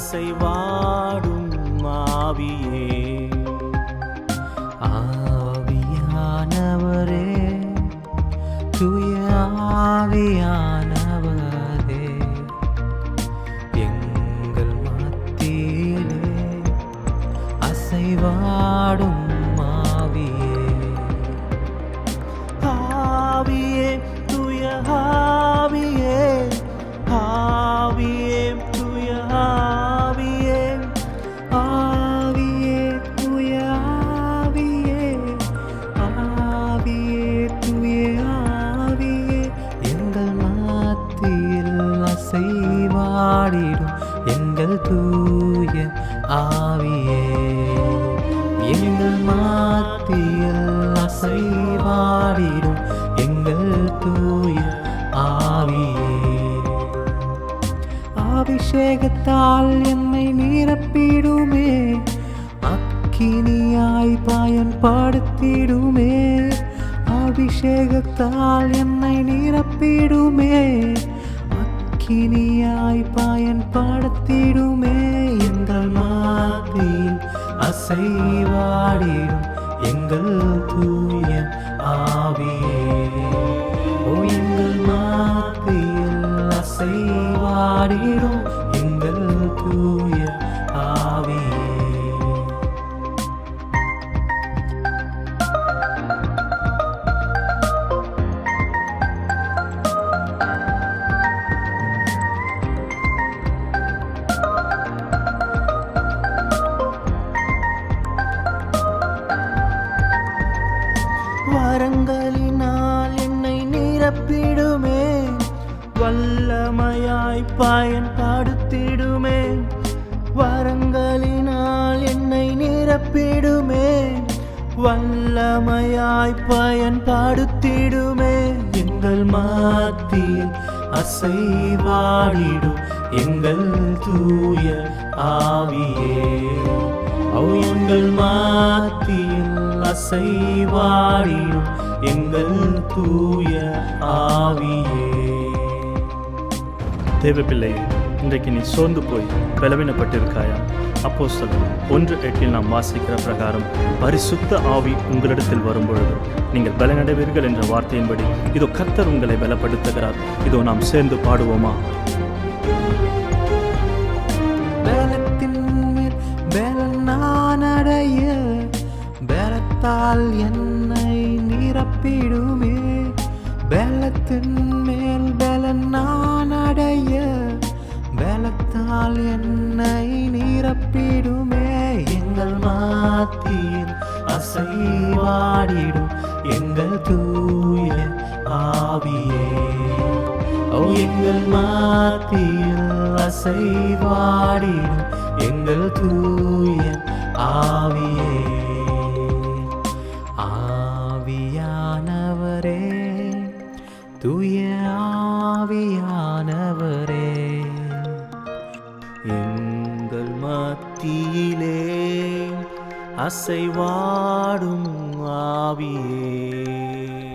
ஆசை வாடும் ஆவியே. ஆவியானவரே தூய ஆவியானவரே எங்கள் மத்தியிலே அசைவாடும் ஆவியே. ஆவியே தூய ஆவியே ஆவியே எங்கள் மாத்தியில் அசைவாடிடும் எங்கள் தூய ஆவியே. அபிஷேகத்தால் என்னை நிரப்பிடுமே அக்கினியாய் பயன்படுத்திடுமே. அபிஷேகத்தால் என்னை நிரப்பிடுமே அக்கினியாய் பயன்படுத்திடுமே. மாதியில் அசைவாடிடும் எங்கள் தூய ஆவியே. ஓ எங்கள் மாத்தியில் அசைவாடிடும் எங்கள் நிரப்பிடுமே வல்லமையாய் பயன்படுத்திடுமே. வரங்களினால் என்னை நிரப்பிடுமே. வல்லமையாய் பயன்படுத்திடுமே. எங்கள் மாத்தியில் அசைவாடிடும் எங்கள் தூய ஆவியே. ஓ எங்கள் மாத்தியில் அசைவாடிடும் எங்கள் தூய ஆவியே. தேவப்பிள்ளை இன்றைக்கு நீ சோர்ந்து போய் பலவீனப்பட்டிருக்காயா? அப்போஸ்தலர் ஒன்று எட்டில் நாம் வாசிக்கிற பிரகாரம் பரிசுத்த ஆவி உங்களிடத்தில் வரும்பொழுது நீங்கள் பலனடைவீர்கள் என்ற வார்த்தையின்படி இதோ கர்த்தர் உங்களை பலப்படுத்துகிறார். இதோ நாம் சேர்ந்து பாடுவோமா? பலத்தால் என்னை நிரப்பிடுமே. பலத்தின் மேல் பலன் நான் அடைய. பலத்தால் என்னை நிரப்பிடுமே. எங்கள் மாத்தியில் அசைவாடிடும் எங்கள் தூய ஆவியே. ஓ எங்கள் மாத்தியில் அசைவாடிடும் எங்கள் தூய ஆவியே. தூய ஆவியானவரே எங்கள் மத்தியிலே அசைவாடும் ஆவியே.